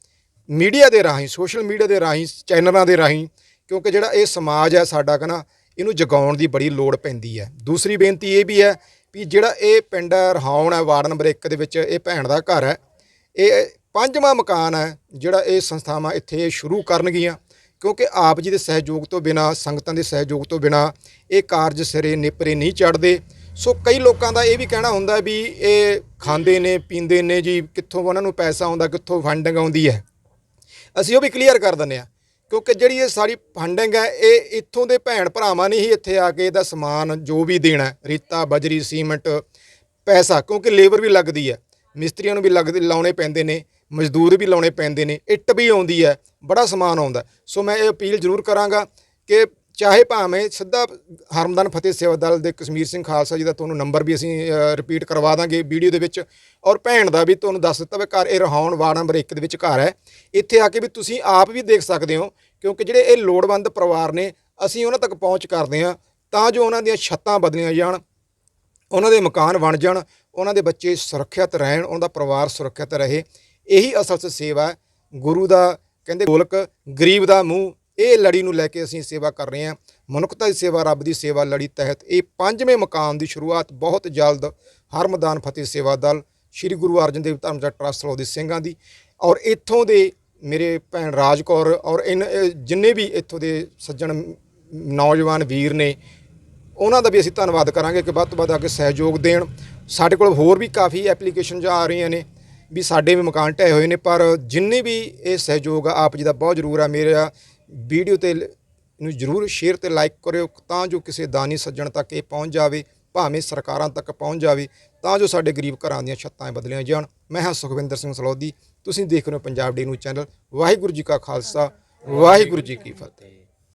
ਮੀਡੀਆ ਦੇ ਰਾਹੀਂ, ਸੋਸ਼ਲ ਮੀਡੀਆ ਦੇ ਰਾਹੀਂ, ਚੈਨਲਾਂ ਦੇ ਰਾਹੀਂ, ਕਿਉਂਕਿ ਜਿਹੜਾ ਇਹ ਸਮਾਜ ਹੈ ਸਾਡਾ ਕਹਣਾ ਇਹਨੂੰ ਜਗਾਉਣ ਦੀ ਬੜੀ ਲੋੜ ਪੈਂਦੀ ਹੈ। ਦੂਸਰੀ ਬੇਨਤੀ ਇਹ ਵੀ ਹੈ ਵੀ ਜਿਹੜਾ ਇਹ ਪਿੰਡ ਰਹਾਉਣ ਹੈ, ਵਾਰਡ ਨੰਬਰ 1 ਦੇ ਵਿੱਚ ਇਹ ਭੈਣ ਦਾ ਘਰ ਹੈ। ਇਹ ਪੰਜਵਾਂ ਮਕਾਨ ਹੈ, ਜਿਹੜਾ ਇਹ ਸੰਸਥਾਵਾਂ ਇੱਥੇ ਸ਼ੁਰੂ ਕਰਨਗੀਆਂ। ਕਿਉਂਕਿ ਆਪ ਜੀ ਦੇ ਸਹਿਯੋਗ ਤੋਂ ਬਿਨਾ, ਸੰਗਤਾਂ ਦੇ ਸਹਿਯੋਗ ਤੋਂ ਬਿਨਾ ਇਹ ਕਾਰਜ ਸਿਰੇ ਨਿਪਰੇ ਨਹੀਂ ਚੜਦੇ ਸੋ ਕਈ ਲੋਕਾਂ ਦਾ ਇਹ ਵੀ ਕਹਿਣਾ ਹੁੰਦਾ ਵੀ ਇਹ ਖਾਂਦੇ ਨੇ, ਪੀਂਦੇ ਨੇ ਜੀ, ਕਿੱਥੋਂ ਉਹਨਾਂ ਨੂੰ ਪੈਸਾ ਆਉਂਦਾ, ਕਿੱਥੋਂ ਫੰਡਿੰਗ ਆਉਂਦੀ ਹੈ। ਅਸੀਂ ਉਹ ਵੀ ਕਲੀਅਰ ਕਰ ਦਿੰਦੇ ਆ ਕਿਉਂਕਿ ਜਿਹੜੀ ਇਹ ਸਾਰੀ ਫੰਡਿੰਗ ਹੈ ਇਹ ਇੱਥੋਂ ਦੇ ਭੈਣ ਭਰਾਵਾਂ ਨੇ ਹੀ ਇੱਥੇ ਆ ਕੇ ਇਹਦਾ ਸਮਾਨ ਜੋ ਵੀ ਦੇਣਾ ਹੈ, ਰੇਤਾ ਬਜਰੀ ਸੀਮੈਂਟ ਪੈਸਾ ਕਿਉਂਕਿ ਲੇਬਰ ਵੀ ਲੱਗਦੀ ਹੈ ਮਿਸਤਰੀਆਂ ਨੂੰ ਵੀ ਲੱਗਦੇ ਲਾਉਣੇ ਪੈਂਦੇ ਨੇ ਮਜ਼ਦੂਰ ਵੀ ਲਾਉਣੇ ਪੈਂਦੇ ਨੇ ਇੱਟ ਵੀ ਆਉਂਦੀ ਹੈ ਬੜਾ ਸਮਾਨ ਆਉਂਦਾ। ਸੋ ਮੈਂ ਇਹ ਅਪੀਲ ਜ਼ਰੂਰ ਕਰਾਂਗਾ ਕਿ ਚਾਹੇ ਭਾਵੇਂ ਸਿੱਧਾ ਹਰਮਦਨ ਫਤਿਹ ਸੇਵਾ ਦਲ ਦੇ ਕਸ਼ਮੀਰ ਸਿੰਘ ਖਾਲਸਾ ਜੀ ਦਾ ਤੁਹਾਨੂੰ ਨੰਬਰ ਵੀ ਅਸੀਂ ਰਿਪੀਟ ਕਰਵਾ ਦਾਂਗੇ ਵੀਡੀਓ ਦੇ ਵਿੱਚ ਔਰ ਭੈਣ ਦਾ ਵੀ ਤੁਹਾਨੂੰ ਦੱਸ ਦਿੱਤਾ ਵੀ ਘਰ ਇਹ ਰਹਾਉਣ ਵਾਰਡ ਨੰਬਰ 1 ਦੇ ਵਿੱਚ ਘਰ ਹੈ। ਇੱਥੇ ਆ ਕੇ ਵੀ ਤੁਸੀਂ ਆਪ ਵੀ ਦੇਖ ਸਕਦੇ ਹੋ ਕਿਉਂਕਿ ਜਿਹੜੇ ਇਹ ਲੋੜਵੰਦ ਪਰਿਵਾਰ ਨੇ, ਅਸੀਂ ਉਹਨਾਂ ਤੱਕ ਪਹੁੰਚ ਕਰਦੇ ਹਾਂ ਤਾਂ ਜੋ ਉਹਨਾਂ ਦੀਆਂ ਛੱਤਾਂ ਬਦਲੀਆਂ ਜਾਣ, ਉਹਨਾਂ ਦੇ ਮਕਾਨ ਬਣ ਜਾਣ, ਉਹਨਾਂ ਦੇ ਬੱਚੇ ਸੁਰੱਖਿਅਤ ਰਹਿਣ, ਉਹਨਾਂ ਦਾ ਪਰਿਵਾਰ ਸੁਰੱਖਿਅਤ ਰਹੇ। ਇਹੀ ਅਸਲ 'ਚ ਸੇਵਾ ਹੈ। ਗੁਰੂ ਦਾ ਕਹਿੰਦੇ ਗੋਲਕ ਗਰੀਬ ਦਾ ਮੂੰਹ, ਇਹ ਲੜੀ ਨੂੰ ਲੈ ਕੇ ਅਸੀਂ ਸੇਵਾ ਕਰ ਰਹੇ ਹਾਂ। ਮਨੁੱਖਤਾ ਦੀ ਸੇਵਾ, ਰੱਬ ਦੀ ਸੇਵਾ ਲੜੀ ਤਹਿਤ ਇਹ ਪੰਜਵੇਂ ਮਕਾਨ ਦੀ ਸ਼ੁਰੂਆਤ ਬਹੁਤ ਜਲਦ ਹਰ ਮੈਦਾਨ ਫਤਿਹ ਸੇਵਾ ਦਲ, ਸ੍ਰੀ ਗੁਰੂ ਅਰਜਨ ਦੇਵ ਧਰਮਸਭਾ ਟਰੱਸਟ ਦੇ ਸਿੰਘਾਂ ਦੀ। ਔਰ ਇੱਥੋਂ ਦੇ ਮੇਰੇ ਭੈਣ ਰਾਜ ਕੌਰ ਔਰ ਇਨ ਜਿੰਨੇ ਵੀ ਇੱਥੋਂ ਦੇ ਸੱਜਣ ਨੌਜਵਾਨ ਵੀਰ ਨੇ, ਉਹਨਾਂ ਦਾ ਵੀ ਅਸੀਂ ਧੰਨਵਾਦ ਕਰਾਂਗੇ ਕਿ ਵੱਧ ਤੋਂ ਵੱਧ ਅੱਗੇ ਸਹਿਯੋਗ ਦੇਣ। ਸਾਡੇ ਕੋਲ ਹੋਰ ਵੀ ਕਾਫੀ ਐਪਲੀਕੇਸ਼ਨ ਜਾ ਆ ਰਹੀਆਂ ਨੇ, ਵੀ ਸਾਡੇ ਵੀ ਮਕਾਨ ਢਹਿ ਹੋਏ ਨੇ, ਪਰ ਜਿੰਨੇ ਵੀ ਇਹ ਸਹਿਯੋਗ ਆ ਆਪ ਜੀ ਦਾ ਬਹੁਤ ਜ਼ਰੂਰ ਆ। ਮੇਰਾ ਵੀਡੀਓ ਤੇ ਨੂੰ ਜ਼ਰੂਰ ਸ਼ੇਅਰ ਤੇ ਲਾਈਕ ਕਰਿਓ, ਤਾਂ ਜੋ ਕਿਸੇ ਦਾਨੀ ਸੱਜਣ ਤੱਕ ਇਹ ਪਹੁੰਚ ਜਾਵੇ, ਭਾਵੇਂ ਸਰਕਾਰਾਂ ਤੱਕ ਪਹੁੰਚ ਜਾਵੇ, ਤਾਂ ਜੋ ਸਾਡੇ ਗਰੀਬ ਘਰਾਂ ਦੀਆਂ ਛੱਤਾਂ ਬਦਲੀਆਂ ਜਾਣ। ਮੈਂ ਹਾਂ ਸੁਖਵਿੰਦਰ ਸਿੰਘ ਸਲੌਦੀ ਤੁਸੀਂ ਦੇਖ ਰਹੇ ਹੋ Punjab D news channel. Waheguru ji ਕਾ ਖਾਲਸਾ, ਵਾਹਿਗੁਰੂ ਜੀ ਕੀ ਫਤਿਹ।